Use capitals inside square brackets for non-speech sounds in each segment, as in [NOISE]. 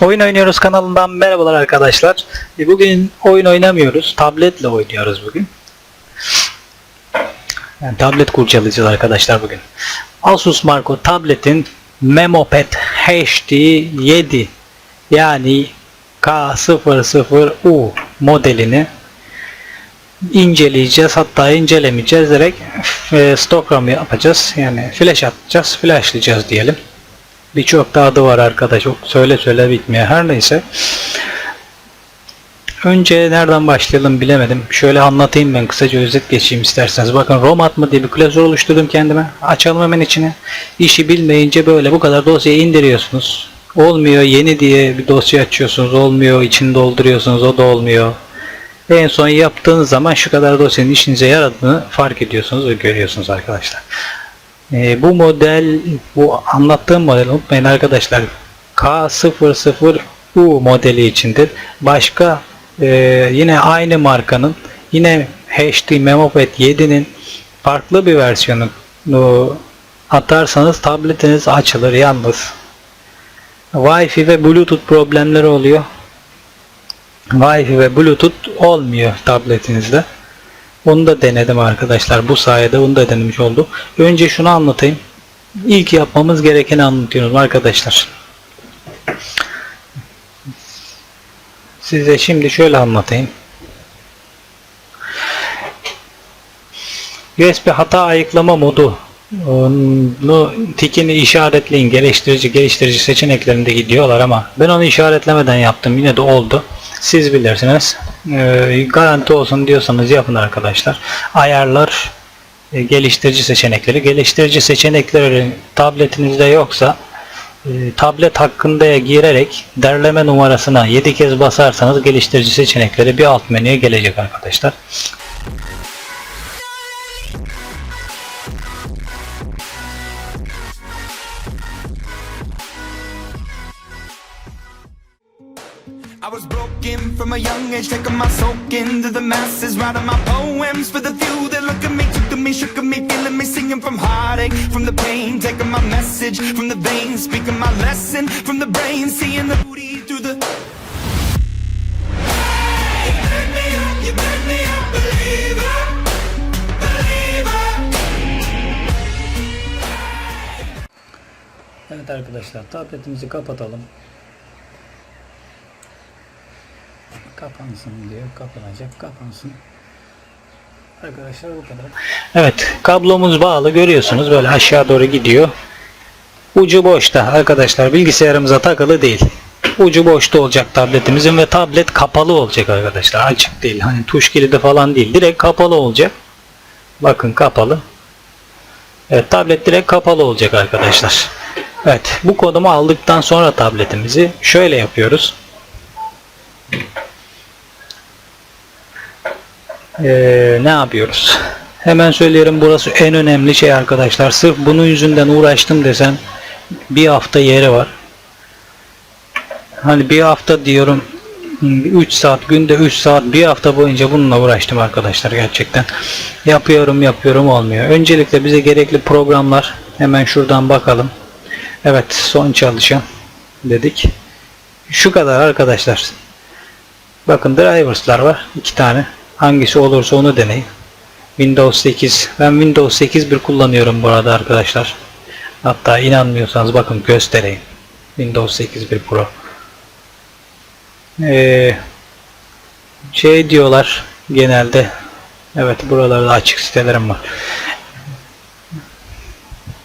Oyun Oynuyoruz kanalından merhabalar arkadaşlar. E, Bugün oyun oynamıyoruz. Tabletle oynuyoruz bugün. Yani tablet kurcalayacağız arkadaşlar bugün. Asus Marco tabletin MemoPad HD 7 yani K00U modelini inceleyeceğiz. Hatta incelemeyeceğiz. Direkt e, stock RAM yapacağız. Yani flash atacağız. Flashlayacağız diyelim. Birçok da adı var arkadaş. Söyle söyle bitmiyor. Her neyse. Önce nereden başlayalım bilemedim. Şöyle anlatayım ben kısaca özet geçeyim isterseniz. Bakın Romat diye bir klasör oluşturdum kendime. Açalım hemen içine. İşi bilmeyince böyle bu kadar dosyayı indiriyorsunuz. Olmuyor yeni diye bir dosya açıyorsunuz. Olmuyor içini dolduruyorsunuz. O da olmuyor. En son yaptığınız zaman şu kadar dosyanın işinize yaradığını fark ediyorsunuz ve görüyorsunuz arkadaşlar. Ee, bu model, bu anlattığım model unutmayın arkadaşlar. K00U modeli içindir. Başka e, yine aynı markanın yine HD MemoPad 7'nin farklı bir versiyonu o, atarsanız tabletiniz açılır yalnız. Wi-Fi ve Bluetooth problemleri oluyor. Wi-Fi ve Bluetooth olmuyor tabletinizde. Onu da denedim arkadaşlar. Bu sayede onu da denemiş oldum. Önce şunu anlatayım. İlk yapmamız gerekeni anlatıyorum arkadaşlar. Size şimdi şöyle anlatayım. USB hata ayıklama modu onu tikini işaretleyin geliştirici geliştirici seçeneklerinde gidiyorlar ama ben onu işaretlemeden yaptım yine de oldu siz bilirsiniz Ee, garanti olsun diyorsanız yapın arkadaşlar. Ayarlar e, geliştirici seçenekleri. Geliştirici seçenekleri tabletinizde yoksa e, tablet hakkında girerek derleme numarasına 7 kez basarsanız geliştirici seçenekleri bir alt menüye gelecek arkadaşlar I was broken from a young age, taking my soak into the masses, writing my poems for the few that look at me, took to me, shook at me, feeling me, singing from heartache, from the pain, taking my message from the veins, speaking my lesson from the brain, seeing the beauty through the. Evet arkadaşlar tabletimizi kapatalım. Kapansın diyor. Kapanacak. Kapansın. Arkadaşlar bu kadar. Evet kablomuz bağlı görüyorsunuz böyle aşağı doğru gidiyor. Ucu boşta arkadaşlar bilgisayarımıza takılı değil. Ucu boşta olacak tabletimizin ve tablet kapalı olacak arkadaşlar. Açık değil. Hani tuş kilidi falan değil. Direkt kapalı olacak. Bakın kapalı. Evet tablet direkt kapalı olacak arkadaşlar. Evet bu kodumu aldıktan sonra tabletimizi şöyle yapıyoruz. Ee, ne yapıyoruz? Hemen söylerim burası en önemli şey arkadaşlar. Sırf bunun yüzünden uğraştım desem bir hafta yeri var. Hani bir hafta diyorum 3 saat günde 3 saat bir hafta boyunca bununla uğraştım arkadaşlar gerçekten. Yapıyorum yapıyorum olmuyor. Öncelikle bize gerekli programlar hemen şuradan bakalım. Evet son çalışan dedik. Şu kadar arkadaşlar. Bakın drivers'lar var. iki tane. Hangisi olursa onu deneyin. Windows 8. Ben Windows 8 bir kullanıyorum bu arada arkadaşlar. Hatta inanmıyorsanız bakın göstereyim. Windows 8 bir Pro. Ee, şey diyorlar genelde. Evet buralarda açık sitelerim var.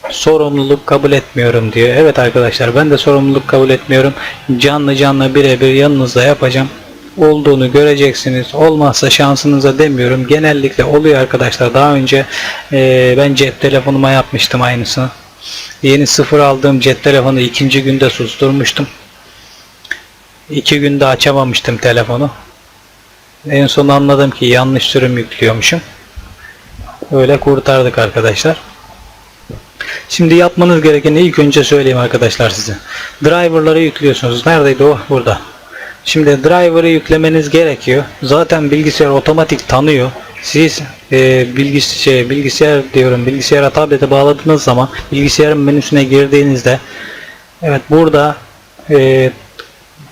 Sorumluluk kabul etmiyorum diyor. Evet arkadaşlar ben de sorumluluk kabul etmiyorum. Canlı canlı birebir yanınızda yapacağım olduğunu göreceksiniz. Olmazsa şansınıza demiyorum. Genellikle oluyor arkadaşlar. Daha önce e, ben cep telefonuma yapmıştım aynısını. Yeni sıfır aldığım cep telefonu ikinci günde susturmuştum. İki günde açamamıştım telefonu. En son anladım ki yanlış sürüm yüklüyormuşum. Öyle kurtardık arkadaşlar. Şimdi yapmanız gerekeni ilk önce söyleyeyim arkadaşlar size. Driver'ları yüklüyorsunuz. Neredeydi o? Burada. Şimdi driver'ı yüklemeniz gerekiyor. Zaten bilgisayar otomatik tanıyor. Siz e, bilgis şey, bilgisayar diyorum bilgisayara tablete bağladığınız zaman bilgisayarın menüsüne girdiğinizde evet burada e,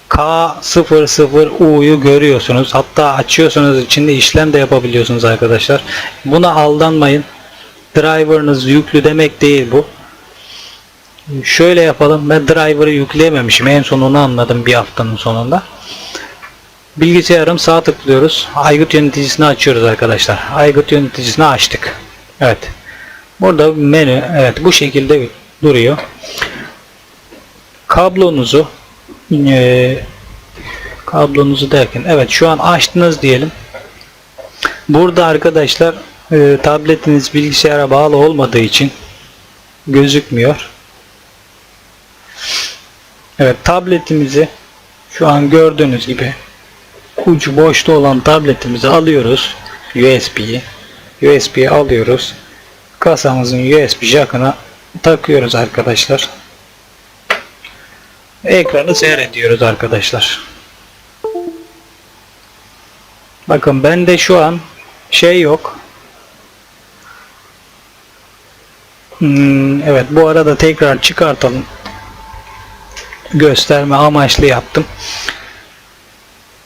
K00U'yu görüyorsunuz. Hatta açıyorsunuz içinde işlem de yapabiliyorsunuz arkadaşlar. Buna aldanmayın. Driver'ınız yüklü demek değil bu. Şöyle yapalım. Ben driver'ı yükleyememişim. En son onu anladım bir haftanın sonunda. Bilgisayarım sağ tıklıyoruz. Aygıt yöneticisini açıyoruz arkadaşlar. Aygıt yöneticisini açtık. Evet. Burada menü evet bu şekilde duruyor. Kablonuzu eee, kablonuzu derken evet şu an açtınız diyelim. Burada arkadaşlar eee, tabletiniz bilgisayara bağlı olmadığı için gözükmüyor. Evet tabletimizi şu an gördüğünüz gibi ucu boşta olan tabletimizi alıyoruz. USB'yi. USB'yi alıyoruz. Kasamızın USB jackına takıyoruz arkadaşlar. Ekranı seyrediyoruz arkadaşlar. Bakın bende şu an şey yok. Hmm, evet bu arada tekrar çıkartalım. Gösterme amaçlı yaptım.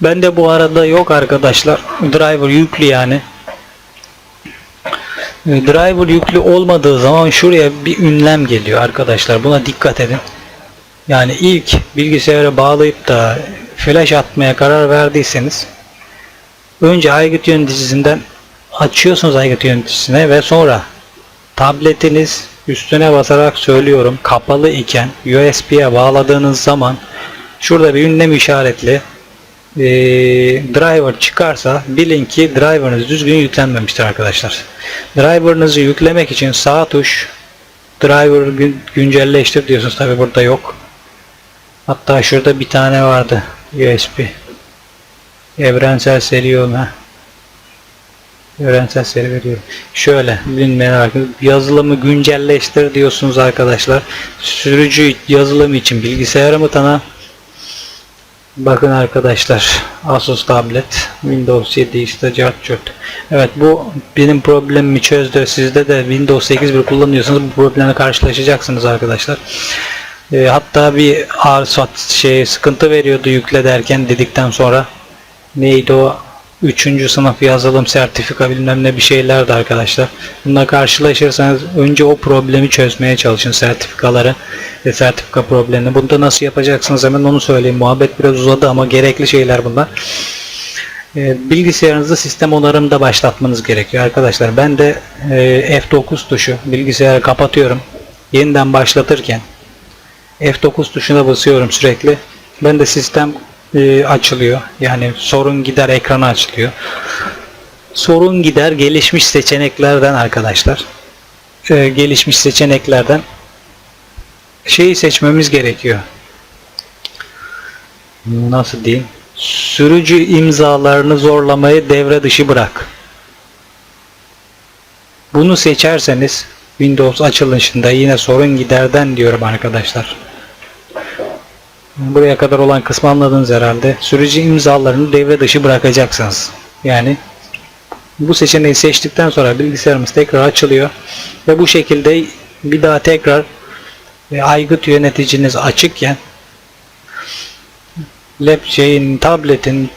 Bende bu arada yok arkadaşlar. Driver yüklü yani. E, Driver yüklü olmadığı zaman şuraya bir ünlem geliyor arkadaşlar. Buna dikkat edin. Yani ilk bilgisayara bağlayıp da flash atmaya karar verdiyseniz önce aygıt yöneticisinden açıyorsunuz aygıt yöneticisine ve sonra tabletiniz üstüne basarak söylüyorum kapalı iken USB'ye bağladığınız zaman şurada bir ünlem işaretli e, driver çıkarsa bilin ki driver'ınız düzgün yüklenmemiştir arkadaşlar. Driver'ınızı yüklemek için sağ tuş driver gün, güncelleştir diyorsunuz tabi burada yok. Hatta şurada bir tane vardı USB. Evrensel seri olma. Evrensel seri veriyor. Şöyle bilmeyen arkadaşlar yazılımı güncelleştir diyorsunuz arkadaşlar. Sürücü yazılım için bilgisayarımı tanı. Bakın arkadaşlar Asus tablet Windows 7 işte cart curt. Evet bu benim problemimi çözdü. Sizde de Windows 8 bir kullanıyorsanız bu problemle karşılaşacaksınız arkadaşlar. E, hatta bir ağır sat şey sıkıntı veriyordu yükle derken dedikten sonra neydi o 3. sınıf yazılım sertifika bilmem ne bir şeylerdi arkadaşlar. Bununla karşılaşırsanız önce o problemi çözmeye çalışın sertifikaları ve sertifika problemini. Bunu da nasıl yapacaksınız hemen onu söyleyeyim. Muhabbet biraz uzadı ama gerekli şeyler bunlar. E, bilgisayarınızı sistem onarımda başlatmanız gerekiyor arkadaşlar. Ben de e, F9 tuşu bilgisayarı kapatıyorum. Yeniden başlatırken F9 tuşuna basıyorum sürekli. Ben de sistem e, açılıyor. Yani sorun gider ekranı açılıyor. Sorun gider gelişmiş seçeneklerden arkadaşlar. E, gelişmiş seçeneklerden şeyi seçmemiz gerekiyor. Nasıl diyeyim? Sürücü imzalarını zorlamayı devre dışı bırak. Bunu seçerseniz Windows açılışında yine sorun giderden diyorum arkadaşlar. Buraya kadar olan kısmı anladınız herhalde. Sürücü imzalarını devre dışı bırakacaksınız. Yani bu seçeneği seçtikten sonra bilgisayarımız tekrar açılıyor ve bu şekilde bir daha tekrar e, aygıt yöneticiniz açıkken lap şeyin tabletin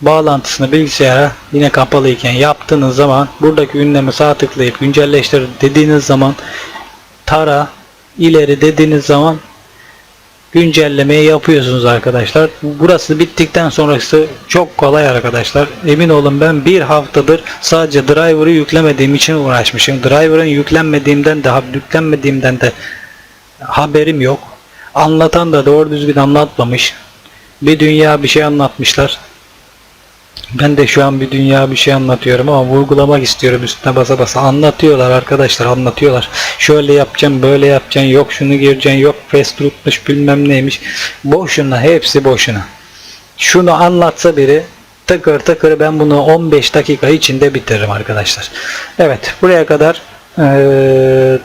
bağlantısını bilgisayara yine kapalı iken yaptığınız zaman buradaki ünlemi sağ tıklayıp güncelleştir dediğiniz zaman tara ileri dediğiniz zaman güncellemeyi yapıyorsunuz arkadaşlar. Burası bittikten sonrası çok kolay arkadaşlar. Emin olun ben bir haftadır sadece driver'ı yüklemediğim için uğraşmışım. Driver'ın yüklenmediğimden de yüklenmediğimden de haberim yok. Anlatan da doğru düzgün anlatmamış. Bir dünya bir şey anlatmışlar. Ben de şu an bir dünya bir şey anlatıyorum ama vurgulamak istiyorum üstüne basa basa. Anlatıyorlar arkadaşlar anlatıyorlar. Şöyle yapacağım böyle yapacaksın yok şunu gireceksin yok fast rootmuş bilmem neymiş. Boşuna hepsi boşuna. Şunu anlatsa biri tıkır tıkır ben bunu 15 dakika içinde bitiririm arkadaşlar. Evet buraya kadar eee,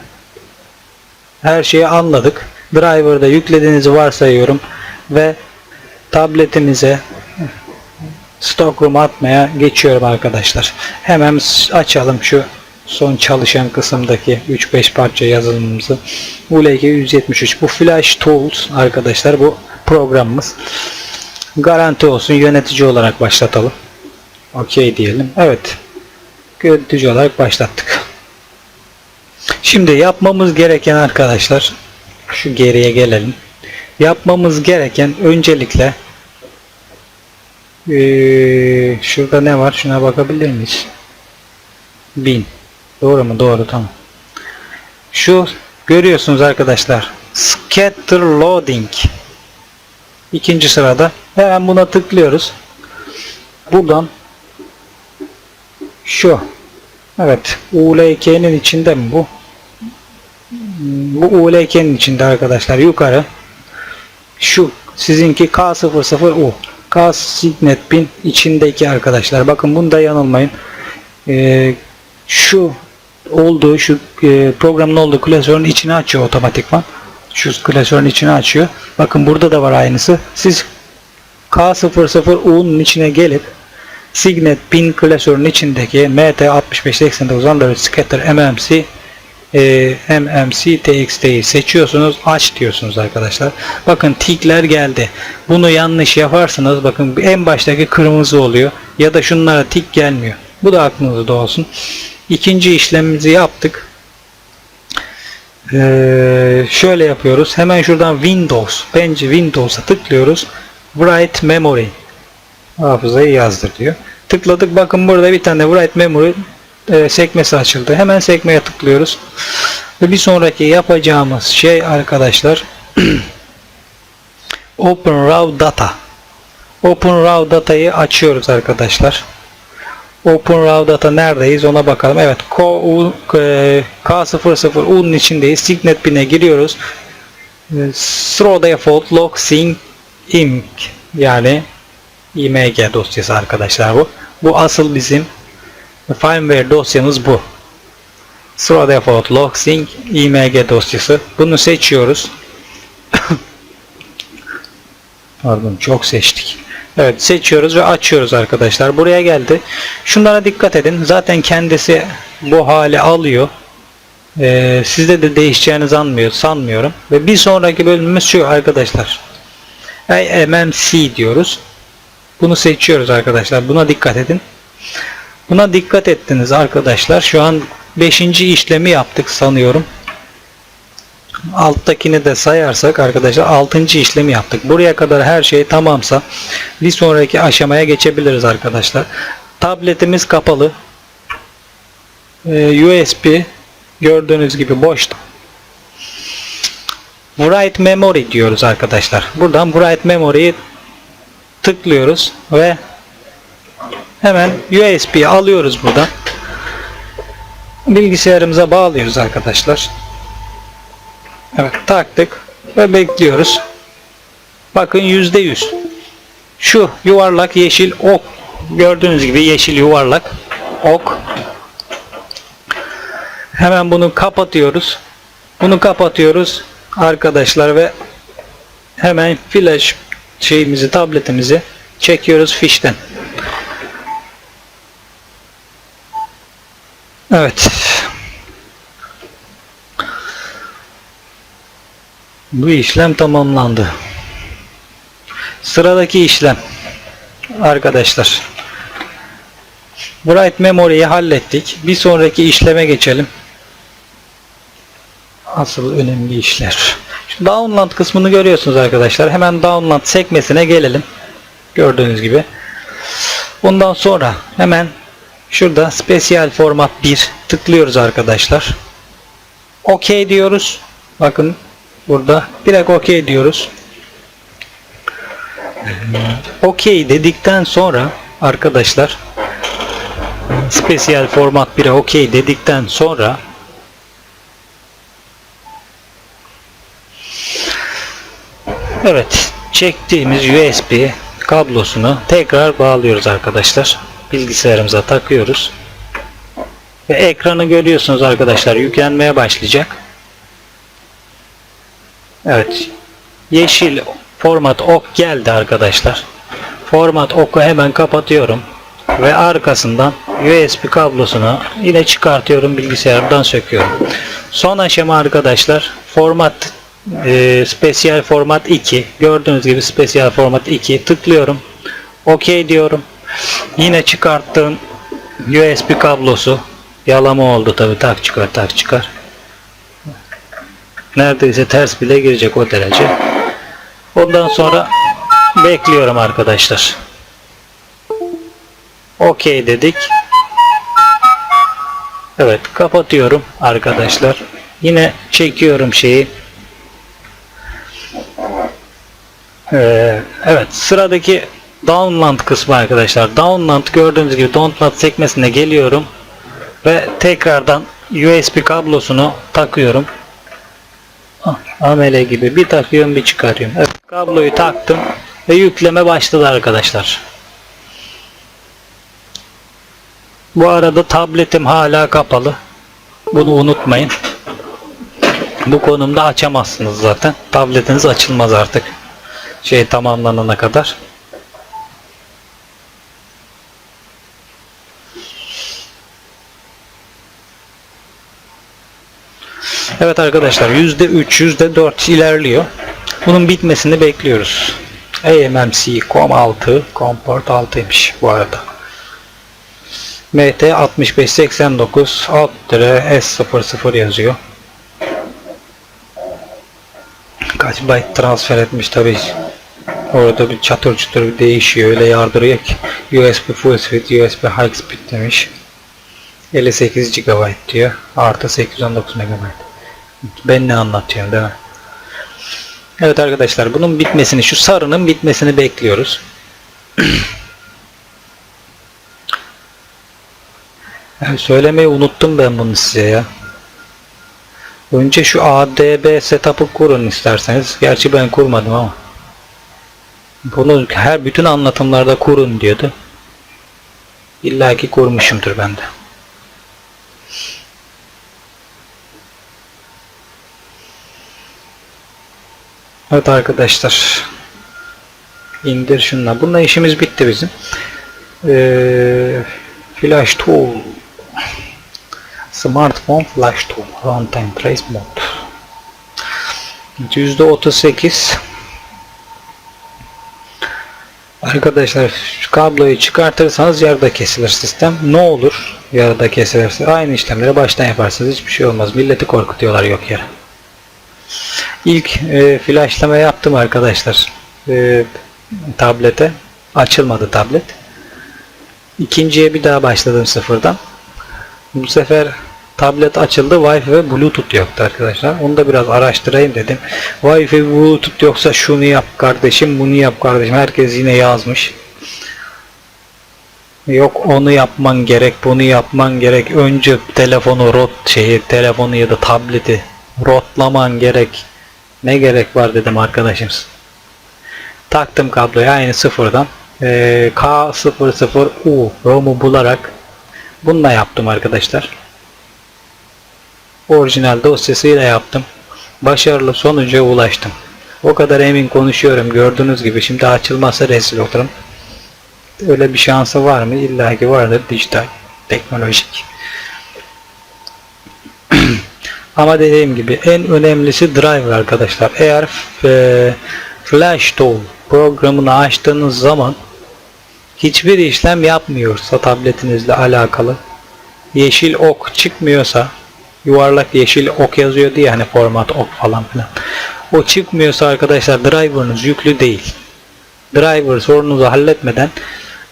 her şeyi anladık. Driver'da yüklediğinizi varsayıyorum ve tabletinize Stockroom atmaya geçiyorum arkadaşlar. Hemen açalım şu son çalışan kısımdaki 3-5 parça yazılımımızı. ULG 173 bu Flash Tools arkadaşlar bu programımız. Garanti olsun yönetici olarak başlatalım. Okey diyelim. Evet. Yönetici olarak başlattık. Şimdi yapmamız gereken arkadaşlar şu geriye gelelim. Yapmamız gereken öncelikle ee, şurada ne var? Şuna bakabilir miyiz? 1000. Doğru mu? Doğru tamam. Şu görüyorsunuz arkadaşlar. Scatter loading. İkinci sırada. Hemen buna tıklıyoruz. Buradan şu. Evet. ULK'nin içinde mi bu? Bu ULK'nin içinde arkadaşlar. Yukarı. Şu sizinki K00U. K Signet pin içindeki arkadaşlar. Bakın bunda yanılmayın. Ee, şu olduğu şu e, programın olduğu klasörün içini açıyor otomatikman. Şu klasörün içini açıyor. Bakın burada da var aynısı. Siz K00U'nun içine gelip Signet pin klasörünün içindeki MT6589 Android Scatter MMC e, MMC TXT'yi seçiyorsunuz. Aç diyorsunuz arkadaşlar. Bakın tikler geldi. Bunu yanlış yaparsanız bakın en baştaki kırmızı oluyor. Ya da şunlara tik gelmiyor. Bu da aklınızda olsun. İkinci işlemimizi yaptık. Ee, şöyle yapıyoruz. Hemen şuradan Windows, bence Windows'a tıklıyoruz. Write Memory hafızayı yazdır diyor. Tıkladık. Bakın burada bir tane Write Memory e, sekmesi açıldı. Hemen sekmeye tıklıyoruz. Ve bir sonraki yapacağımız şey arkadaşlar [CLEARS THROAT] Open Raw Data. Open Raw Data'yı açıyoruz arkadaşlar. Open Raw Data neredeyiz ona bakalım. Evet K- e, K00U'nun içindeyiz. Signet pin'e giriyoruz. E, Throw default log sync img yani img dosyası arkadaşlar bu. Bu asıl bizim firmware dosyamız bu. Throw default log sync img dosyası. Bunu seçiyoruz. [COUGHS] Pardon çok seçtik. Evet seçiyoruz ve açıyoruz arkadaşlar. Buraya geldi. Şunlara dikkat edin. Zaten kendisi bu hale alıyor. Ee, sizde de değişeceğini sanmıyor, sanmıyorum. Ve bir sonraki bölümümüz şu arkadaşlar. MMC diyoruz. Bunu seçiyoruz arkadaşlar. Buna dikkat edin. Buna dikkat ettiniz arkadaşlar. Şu an 5. işlemi yaptık sanıyorum. Alttakini de sayarsak arkadaşlar 6. işlemi yaptık. Buraya kadar her şey tamamsa bir sonraki aşamaya geçebiliriz arkadaşlar. Tabletimiz kapalı. Ee, USB gördüğünüz gibi boş. Write Memory diyoruz arkadaşlar. Buradan Write Memory'yi tıklıyoruz ve hemen USB'yi alıyoruz buradan. Bilgisayarımıza bağlıyoruz arkadaşlar. Evet taktık ve bekliyoruz. Bakın yüzde yüz. Şu yuvarlak yeşil ok. Gördüğünüz gibi yeşil yuvarlak ok. Hemen bunu kapatıyoruz. Bunu kapatıyoruz arkadaşlar ve hemen flash şeyimizi tabletimizi çekiyoruz fişten. Evet. Bu işlem tamamlandı. Sıradaki işlem arkadaşlar. Bright Memory'yi hallettik. Bir sonraki işleme geçelim. Asıl önemli işler. Şu download kısmını görüyorsunuz arkadaşlar. Hemen download sekmesine gelelim. Gördüğünüz gibi. Bundan sonra hemen şurada Special Format 1 tıklıyoruz arkadaşlar. OK diyoruz. Bakın burada direkt OK diyoruz. OK dedikten sonra arkadaşlar Special Format 1'e OK dedikten sonra Evet çektiğimiz USB kablosunu tekrar bağlıyoruz arkadaşlar. Bilgisayarımıza takıyoruz. Ve ekranı görüyorsunuz arkadaşlar yüklenmeye başlayacak. Evet. Yeşil format ok geldi arkadaşlar. Format oku hemen kapatıyorum. Ve arkasından USB kablosunu yine çıkartıyorum bilgisayardan söküyorum. Son aşama arkadaşlar format Ee, spesiyel format 2. Gördüğünüz gibi spesiyel format 2. Tıklıyorum. OK diyorum. Yine çıkarttığım USB kablosu. Yalama oldu tabi. Tak çıkar tak çıkar. Neredeyse ters bile girecek o derece. Ondan sonra bekliyorum arkadaşlar. OK dedik. Evet kapatıyorum arkadaşlar. Yine çekiyorum şeyi. Ee, evet sıradaki download kısmı arkadaşlar. Download gördüğünüz gibi download sekmesine geliyorum ve tekrardan USB kablosunu takıyorum. Ah, Amele gibi bir takıyorum bir çıkarıyorum. Evet, kabloyu taktım ve yükleme başladı arkadaşlar. Bu arada tabletim hala kapalı. Bunu unutmayın. Bu konumda açamazsınız zaten. Tabletiniz açılmaz artık. Şey tamamlanana kadar. Evet arkadaşlar %3, %4 ilerliyor. Bunun bitmesini bekliyoruz. AMMC COM6, COM-Port 6'ymış bu arada. MT 6589 alt dire S00 yazıyor. Kaç byte transfer etmiş tabi. Orada bir çatır çutur değişiyor. Öyle yardırıyor ki. USB Full Speed, USB High Speed demiş. 58 GB diyor. Artı 819 MB. Ben ne anlatıyorum değil mi? Evet arkadaşlar bunun bitmesini, şu sarının bitmesini bekliyoruz. [CLEARS THROAT] Yani söylemeyi unuttum ben bunu size ya. Önce şu ADB setup'ı kurun isterseniz. Gerçi ben kurmadım ama. Bunu her bütün anlatımlarda kurun diyordu. İlla ki kurmuşumdur ben de. Evet arkadaşlar. İndir şunla. Bununla işimiz bitti bizim. Ee, flash tool. Smartphone flash tool. Runtime trace mode. %38 Arkadaşlar şu kabloyu çıkartırsanız yarıda kesilir sistem. Ne olur yarıda kesilirse? Aynı işlemleri baştan yaparsınız. Hiçbir şey olmaz. Milleti korkutuyorlar yok yere. İlk e, flashlama yaptım arkadaşlar. E, tablete. Açılmadı tablet. İkinciye bir daha başladım sıfırdan. Bu sefer tablet açıldı. Wi-Fi ve Bluetooth yoktu arkadaşlar. Onu da biraz araştırayım dedim. Wi-Fi Bluetooth yoksa şunu yap kardeşim, bunu yap kardeşim. Herkes yine yazmış. Yok onu yapman gerek, bunu yapman gerek. Önce telefonu rot şeyi, telefonu ya da tableti rotlaman gerek. Ne gerek var dedim arkadaşım. Taktım kabloyu aynı sıfırdan. Ee, K00U ROM'u bularak bununla yaptım arkadaşlar. Orijinal dosyasıyla yaptım. Başarılı sonuca ulaştım. O kadar emin konuşuyorum gördüğünüz gibi. Şimdi açılmazsa rezil olurum. Öyle bir şansı var mı? İlla ki vardır dijital, teknolojik. [CLEARS THROAT] Ama dediğim gibi en önemlisi driver arkadaşlar. Eğer e, Flash Tool programını açtığınız zaman hiçbir işlem yapmıyorsa tabletinizle alakalı yeşil ok çıkmıyorsa yuvarlak yeşil ok yazıyor diye hani format ok falan filan. O çıkmıyorsa arkadaşlar driver'ınız yüklü değil. Driver sorununuzu halletmeden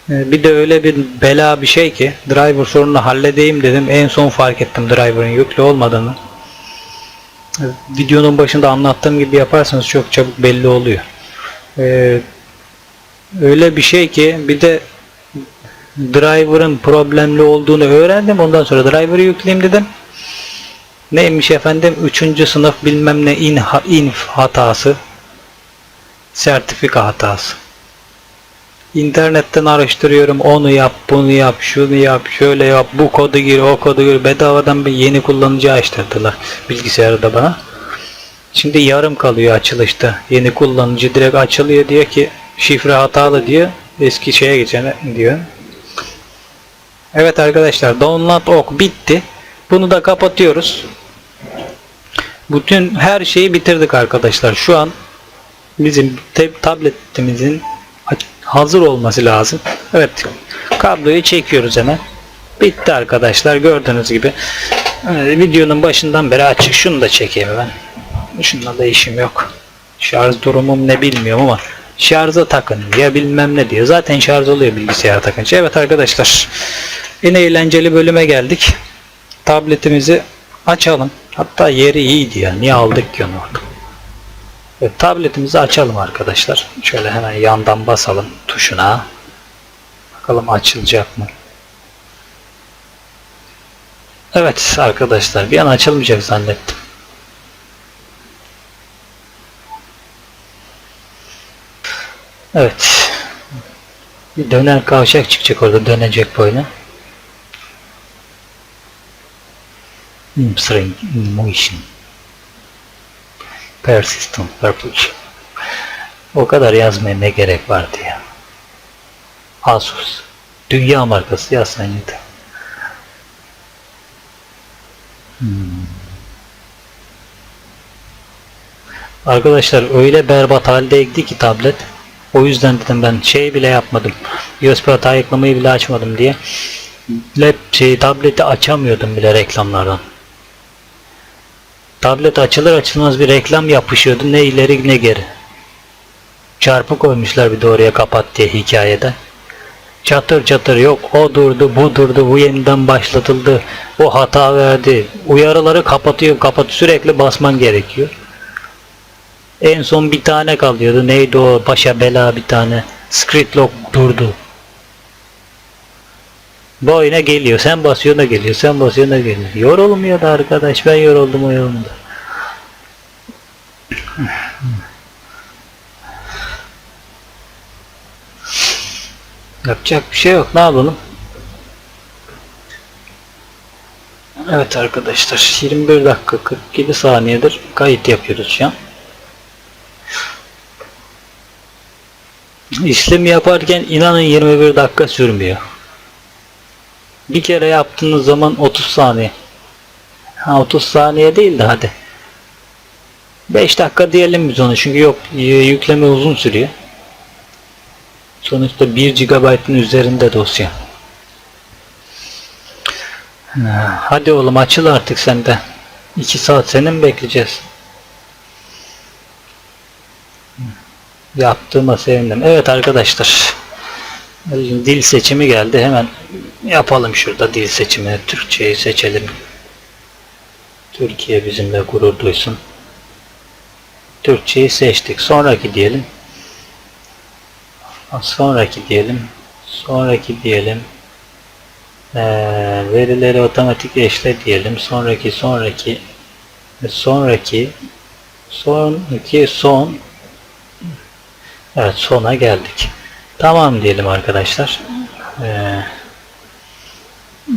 e, bir de öyle bir bela bir şey ki driver sorununu halledeyim dedim. En son fark ettim driver'ın yüklü olmadığını. Videonun başında anlattığım gibi yaparsanız çok çabuk belli oluyor. Ee, öyle bir şey ki bir de driver'ın problemli olduğunu öğrendim. Ondan sonra driver'ı yükleyeyim dedim. Neymiş efendim? Üçüncü sınıf bilmem ne in, inf hatası. Sertifika hatası. İnternetten araştırıyorum. Onu yap, bunu yap, şunu yap, şöyle yap, bu kodu gir, o kodu gir. Bedavadan bir yeni kullanıcı açtırdılar bilgisayarda bana. Şimdi yarım kalıyor açılışta. Yeni kullanıcı direkt açılıyor diyor ki şifre hatalı diyor. Eski şeye geçene diyor. Evet arkadaşlar download ok bitti. Bunu da kapatıyoruz. bütün her şeyi bitirdik arkadaşlar. Şu an bizim tabletimizin hazır olması lazım. Evet. Kabloyu çekiyoruz hemen. Bitti arkadaşlar gördüğünüz gibi. Ee, videonun başından beri açık. Şunu da çekeyim ben. Şununla da işim yok. Şarj durumum ne bilmiyorum ama şarja takın ya bilmem ne diyor. Zaten şarj oluyor bilgisayara takınca. Evet arkadaşlar. En eğlenceli bölüme geldik. Tabletimizi açalım. Hatta yeri iyiydi ya. Niye aldık ki onu Evet, tabletimizi açalım arkadaşlar. Şöyle hemen yandan basalım tuşuna. Bakalım açılacak mı? Evet arkadaşlar bir an açılmayacak zannettim. Evet. Bir döner kavşak çıkacak orada dönecek boyuna. Hmm, string motion. Persistent purple. O kadar yazmaya ne gerek vardı ya. Asus. Dünya markası yazsan yeter. Arkadaşlar öyle berbat haldeydi ki tablet. O yüzden dedim ben şey bile yapmadım. USB hata ayıklamayı bile açmadım diye. Lap şey, tableti açamıyordum bile reklamlardan. Tablet açılır açılmaz bir reklam yapışıyordu. Ne ileri ne geri. Çarpı koymuşlar bir de oraya kapat diye hikayede. Çatır çatır yok. O durdu bu durdu bu yeniden başlatıldı. O hata verdi. Uyarıları kapatıyor kapat sürekli basman gerekiyor. En son bir tane kalıyordu. Neydi o? Başa bela bir tane. Script lock durdu bu oyuna geliyor sen basıyorsun da geliyor sen basıyorsun da geliyor yorulmuyor da arkadaş ben yoruldum o yolunda Yapacak bir şey yok. Ne yapalım? Evet arkadaşlar 21 dakika 47 saniyedir kayıt yapıyoruz şu an. İşlemi yaparken inanın 21 dakika sürmüyor. Bir kere yaptığınız zaman 30 saniye. Ha 30 saniye değil de hadi. 5 dakika diyelim biz onu çünkü yok yükleme uzun sürüyor. Sonuçta 1 GB'ın üzerinde dosya. Ha, Hadi oğlum açıl artık sen de. 2 saat seni mi bekleyeceğiz? Yaptığıma sevindim. Evet arkadaşlar. Dil seçimi geldi. Hemen yapalım şurada dil seçimini. Türkçeyi seçelim. Türkiye bizimle gurur duysun. Türkçeyi seçtik. Sonraki diyelim. Sonraki diyelim. Sonraki diyelim. Ee, verileri otomatik eşle diyelim. Sonraki, sonraki, ve sonraki, sonraki, son. Evet, sona geldik. Tamam diyelim arkadaşlar. Ee,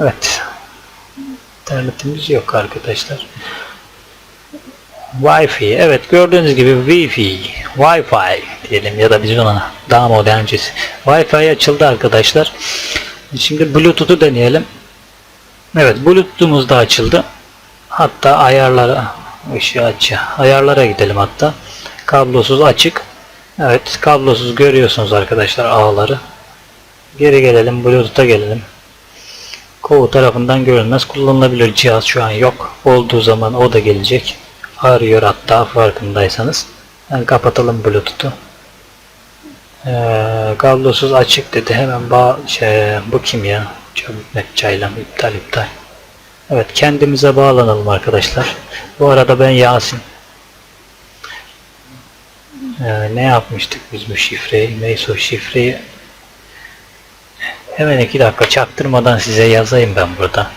evet. İnternetimiz yok arkadaşlar. Wi-Fi. Evet gördüğünüz gibi Wi-Fi. Wi-Fi diyelim ya da biz ona daha moderncesi. Wi-Fi açıldı arkadaşlar. Şimdi Bluetooth'u deneyelim. Evet Bluetooth'umuz da açıldı. Hatta ayarlara ışığı aç. Ayarlara gidelim hatta. Kablosuz açık. Evet kablosuz görüyorsunuz arkadaşlar ağları. Geri gelelim Bluetooth'a gelelim. Kovu tarafından görünmez kullanılabilir cihaz şu an yok. Olduğu zaman o da gelecek. Arıyor hatta farkındaysanız. Yani kapatalım Bluetooth'u. Ee, kablosuz açık dedi. Hemen bağ şey, bu kim ya? Çabuk çaylam iptal iptal. Evet kendimize bağlanalım arkadaşlar. Bu arada ben Yasin. Ee, ne yapmıştık biz bu şifreyi? Neyse o şifreyi hemen iki dakika çaktırmadan size yazayım ben burada.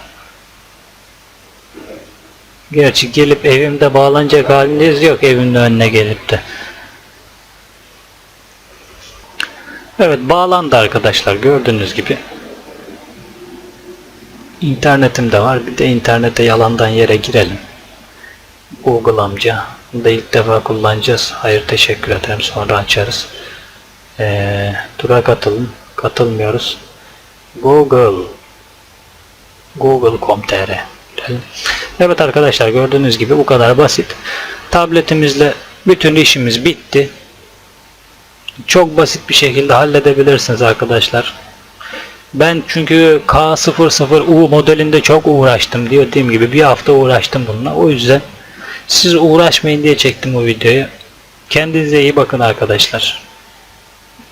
Gerçi gelip evimde bağlanacak haliniz yok evimin önüne gelip de. Evet bağlandı arkadaşlar gördüğünüz gibi. İnternetim de var. Bir de internete yalandan yere girelim. Google amca. Da ilk defa kullanacağız. Hayır teşekkür ederim. Sonra açarız. Ee, tura katılın. Katılmıyoruz. Google. Google.com.tr Evet arkadaşlar gördüğünüz gibi bu kadar basit. Tabletimizle bütün işimiz bitti. Çok basit bir şekilde halledebilirsiniz arkadaşlar. Ben çünkü K00U modelinde çok uğraştım diyor. Dediğim gibi bir hafta uğraştım bununla. O yüzden siz uğraşmayın diye çektim bu videoyu. Kendinize iyi bakın arkadaşlar.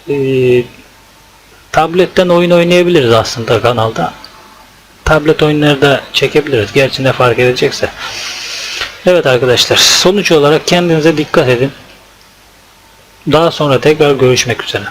Ee, tabletten oyun oynayabiliriz aslında kanalda. Tablet oyunları da çekebiliriz. Gerçi ne fark edecekse. Evet arkadaşlar sonuç olarak kendinize dikkat edin. Daha sonra tekrar görüşmek üzere.